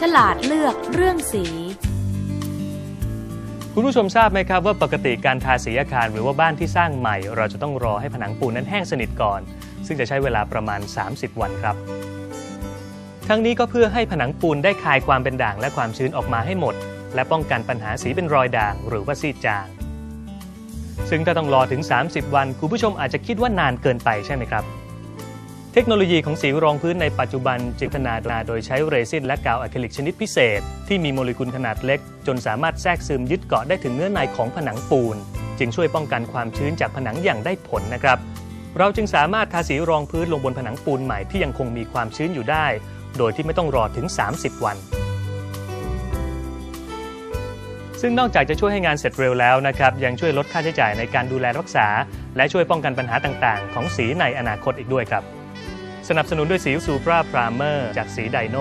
ฉลาดเลือกเรื่องสี คุณผู้ชมทราบไหมครับว่าปกติการทาสีอาคารหรือว่าบ้านที่สร้างใหม่ เราจะต้องรอให้ผนังปูนนั้นแห้งสนิทก่อน ซึ่งจะใช้เวลาประมาณ 30 วันครับ ทั้งนี้ก็เพื่อให้ผนังปูนได้คายความเป็นด่างและความชื้นออกมาให้หมด และป้องกันปัญหาสีเป็นรอยด่าง หรือว่าซีดจาง ซึ่งถ้าต้องรอถึง 30 วัน คุณผู้ชมอาจจะคิดว่านานเกินไปใช่ไหมครับ เทคโนโลยีของสีรองพื้นในปัจจุบันจึงพัฒนาโดยใช้เรซินและกาวอะคริลิกชนิดพิเศษ ที่มีโมเลกุลขนาดเล็ก จนสามารถแทรกซึมยึดเกาะได้ถึงเนื้อในของผนังปูน จึงช่วยป้องกันความชื้นจากผนังอย่างได้ผลนะครับ เราจึงสามารถทาสีรองพื้นลงบนผนังปูนใหม่ที่ยังคงมีความชื้นอยู่ได้ โดยที่ไม่ต้องรอถึง 30 วัน ซึ่งนอกจากจะช่วยให้งานเสร็จเร็วแล้วนะครับยังช่วยลดค่าใช้จ่ายในการดูแลรักษา และช่วยป้องกันปัญหาต่างๆ ของสีในอนาคตอีกด้วยครับ สนับสนุนด้วยสีซูปราพรามเมอร์จากสีไดโน